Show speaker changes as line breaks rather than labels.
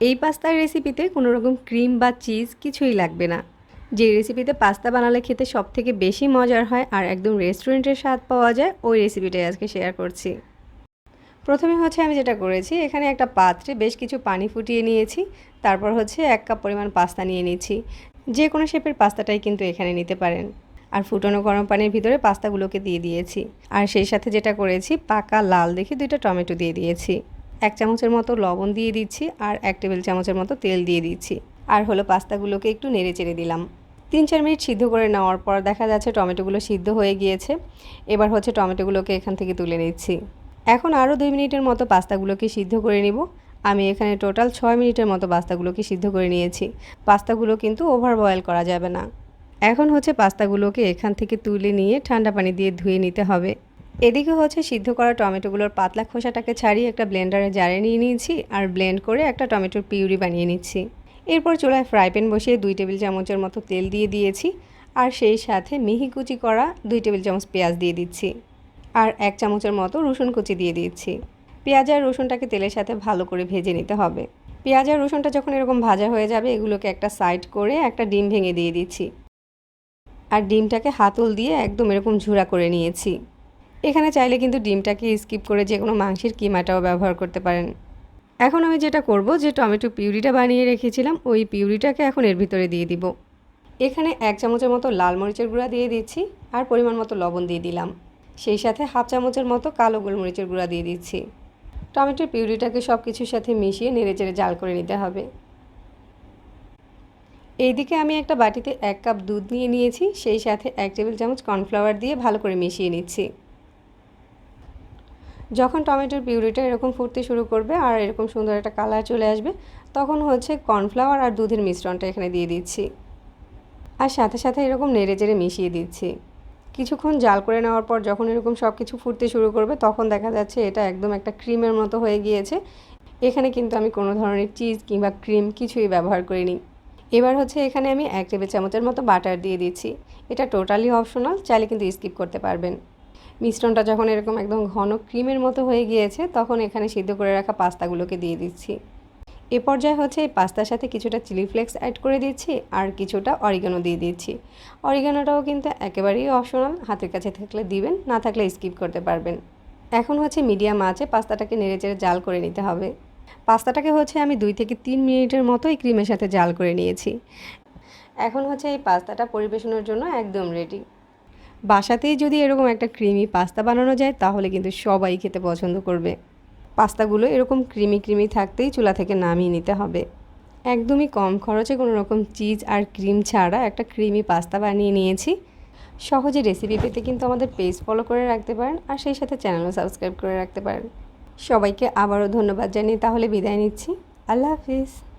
এই পাস্তার রেসিপিতে কোনো রকম ক্রিম বা চিজ কিছুই লাগবে না। যে রেসিপিতে পাস্তা বানালে খেতে সব থেকে বেশি মজার হয় আর একদম রেস্টুরেন্টের স্বাদ পাওয়া যায়, ওই রেসিপিটাই আজকে শেয়ার করছি। প্রথমে হচ্ছে আমি যেটা করেছি, এখানে একটা পাত্রে বেশ কিছু পানি ফুটিয়ে নিয়েছি, তারপর হচ্ছে এক কাপ পরিমাণ পাস্তা নিয়ে নিয়েছি যে কোনো শেপের পাস্তাটাই কিন্তু এখানে নিতে পারেন। আর ফুটানো গরম পানির ভিতরে পাস্তাগুলোকে দিয়ে দিয়েছি। আর সেই সাথে যেটা করেছি, পাকা লাল দেখে দুইটা টমেটো দিয়ে দিয়েছি। এক চামচের মতো লবণ দিয়ে দিচ্ছি আর এক টেবিল চামচের মতো তেল দিয়ে দিচ্ছি। আর হলো পাস্তাগুলোকে একটু নেড়ে চেড়ে দিলাম। তিন চার মিনিট সিদ্ধ করে নেওয়ার পর দেখা যাচ্ছে টমেটোগুলো সিদ্ধ হয়ে গিয়েছে। এবার হচ্ছে টমেটোগুলোকে এখান থেকে তুলে নিচ্ছি। এখন আরও দুই মিনিটের মতো পাস্তাগুলোকে সিদ্ধ করে নিব। আমি এখানে টোটাল ছয় মিনিটের মতো পাস্তাগুলোকে সিদ্ধ করে নিয়েছি। পাস্তাগুলো কিন্তু ওভার বয়েল করা যাবে না। এখন হচ্ছে পাস্তাগুলোকে এখান থেকে তুলে নিয়ে ঠান্ডা পানি দিয়ে ধুয়ে নিতে হবে। এদিকে হচ্ছে সিদ্ধ করা টমেটোগুলোর পাতলা খোসাটাকে ছাড়িয়ে একটা ব্লেন্ডারে জারে নিয়ে নিয়েছি আর ব্লেন্ড করে একটা টমেটোর পিউরি বানিয়ে নিচ্ছি। এরপর চুলায় ফ্রাই প্যান বসিয়ে দুই টেবিল চামচের মতো তেল দিয়ে দিয়েছি আর সেই সাথে মিহি কুচি করা দুই টেবিল চামচ পেঁয়াজ দিয়ে দিচ্ছি আর এক চামচের মতো রসুন কুচি দিয়ে দিচ্ছি। পেঁয়াজ আর রসুনটাকে তেলের সাথে ভালো করে ভেজে নিতে হবে। পেঁয়াজ আর রসুনটা যখন এরকম ভাজা হয়ে যাবে এগুলোকে একটা সাইড করে একটা ডিম ভেঙে দিয়ে দিচ্ছি। আর ডিমটাকে হাতল দিয়ে একদম এরকম ঝুরা করে নিয়েছি। এখানে চাইলে কিন্তু ডিমটাকে স্কিপ করে যে কোনো মাংসের কিমাটাও ব্যবহার করতে পারেন। এখন আমি যেটা করব যে টমেটো পিউরিটা বানিয়ে রেখেছিলাম, ওই পিউরিটাকে এখন এর ভিতরে দিয়ে দিব। এখানে এক চামচের মতো লাল মরিচের গুঁড়া দিয়ে দিচ্ছি আর পরিমাণ মতো লবণ দিয়ে দিলাম। সেই সাথে হাফ চামচের মতো কালো গোলমরিচের গুঁড়া দিয়ে দিচ্ছি। টমেটোর পিউরিটাকে সব কিছুর সাথে মিশিয়ে নেড়ে চেড়ে জাল করে নিতে হবে। এইদিকে আমি একটা বাটিতে এক কাপ দুধ নিয়ে নিয়েছি, সেই সাথে এক টেবিল চামচ কর্নফ্লাওয়ার দিয়ে ভালো করে মিশিয়ে নিচ্ছি। যখন টমেটোর পিউরিটা এরকম ফুটতে শুরু করবে আর এরকম সুন্দর একটা কালার চলে আসবে, তখন হচ্ছে কর্নফ্লাওয়ার আর দুধের মিশ্রণটা এখানে দিয়ে দিচ্ছি। আর সাথে সাথে এরকম নেড়ে চেড়ে মিশিয়ে দিচ্ছি। কিছুক্ষণ জাল করে নেওয়ার পর যখন এরকম সব কিছু ফুটতে শুরু করবে, তখন দেখা যাচ্ছে এটা একদম একটা ক্রিমের মতো হয়ে গিয়েছে। এখানে কিন্তু আমি কোনো ধরনের চিজ কিংবা ক্রিম কিছুই ব্যবহার করিনি। এবার হচ্ছে এখানে আমি এক টেবিল চামচের মতো বাটার দিয়ে দিচ্ছি। এটা টোটালি অপশনাল, চাইলে কিন্তু স্কিপ করতে পারবেন। মিশ্রণটা যখন এরকম একদম ঘন ক্রিমের মতো হয়ে গিয়েছে, তখন এখানে সিদ্ধ করে রাখা পাস্তাগুলোকে দিয়ে দিচ্ছি। এ পর্যায়ে হচ্ছে এই পাস্তার সাথে কিছুটা চিলি ফ্লেক্স অ্যাড করে দিচ্ছি আর কিছুটা অরিগানো দিয়ে দিচ্ছি। অরিগানোটাও কিন্তু একেবারেই অপশনাল, হাতের কাছে থাকলে দিবেন, না থাকলে স্কিপ করতে পারবেন। এখন হচ্ছে মিডিয়াম আঁচে পাস্তাটাকে নেড়ে চেড়ে জাল করে নিতে হবে। পাস্তাটাকে হচ্ছে আমি দুই থেকে তিন মিনিটের মতো এই ক্রিমের সাথে জাল করে নিয়েছি। এখন হচ্ছে এই পাস্তাটা পরিবেশনের জন্য একদম রেডি বাসাতেই যদি এরকম একটা ক্রিমি পাস্তা বানানো যায়, তাহলে কিন্তু সবাই খেতে পছন্দ করবে। পাস্তাগুলো এরকম ক্রিমি ক্রিমি থাকতেই চুলা থেকে নামিয়ে নিতে হবে। একদমই কম খরচে কোনো রকম চিজ আর ক্রিম ছাড়া একটা ক্রিমি পাস্তা বানিয়ে নিয়েছি। সহজে রেসিপি পেতে কিন্তু আমাদের পেজ ফলো করে রাখতে পারেন আর সেই সাথে চ্যানেলও সাবস্ক্রাইব করে রাখতে পারেন। সবাইকে আবারও ধন্যবাদ জানিয়ে তাহলে বিদায় নিচ্ছি। আল্লাহ হাফিজ।